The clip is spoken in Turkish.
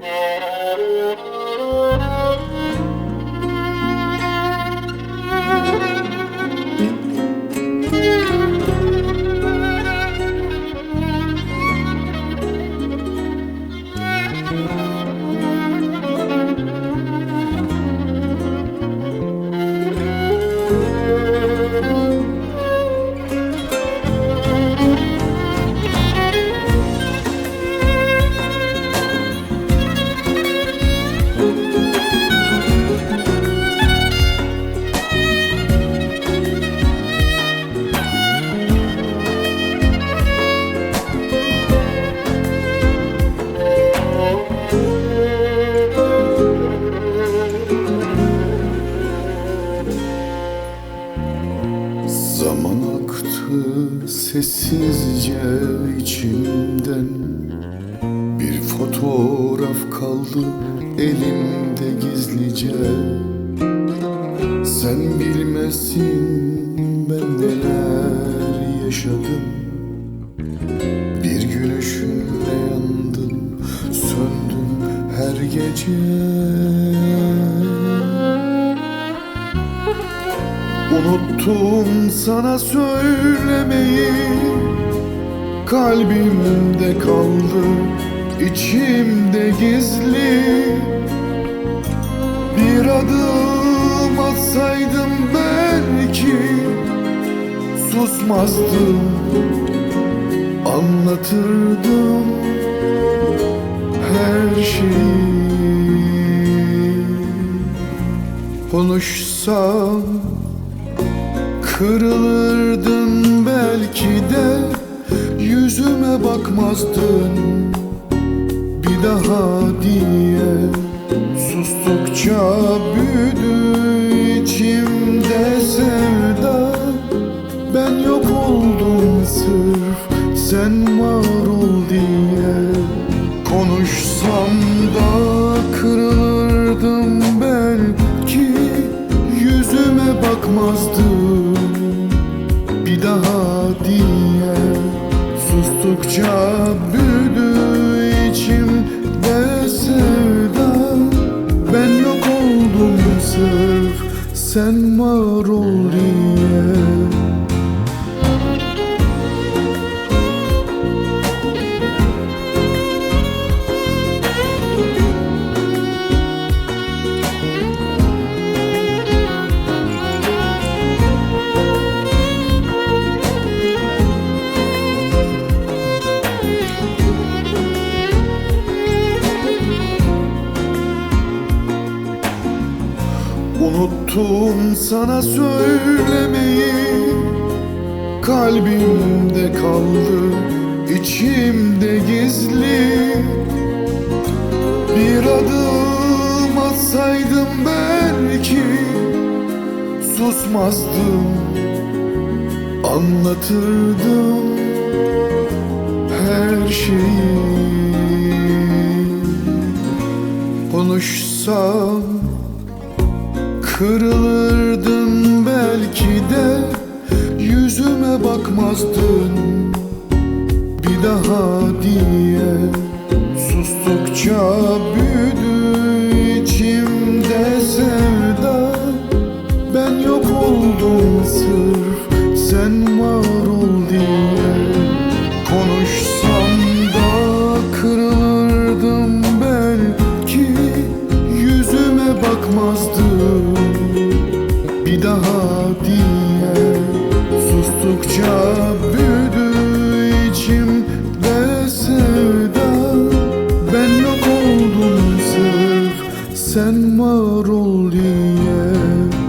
Mm-hmm. Zaman aktı sessizce içimden. Bir fotoğraf kaldı elimde gizlice. Sen bilmesin ben neler yaşadım. Bir gülüşünle yandım söndüm her gece Unuttum sana söylemeyi. Kalbimde kaldı içimde gizli. Bir adım atsaydım belki Susmazdım Anlatırdım her şeyi. Konuşsam Kırılırdın belki de Yüzüme bakmazdın. Bir daha diye Sustukça büyüdü içimde sevda. Ben yok oldum sırf Sen var ol diye. Konuşsam da kırılırdım belki Yüzüme bakmazdın diye Sustukça büyüdü içimde sevda Ben yok oldum sırf sen var ol diye Unuttum sana söylemeyi. Kalbimde kaldı içimde gizli. Bir adım atsaydım belki Susmazdım Anlatırdım her şeyi. Konuşsam Kırılırdın belki de Yüzüme bakmazdın. Bir daha diye Sustukça büyüdü var ol diye.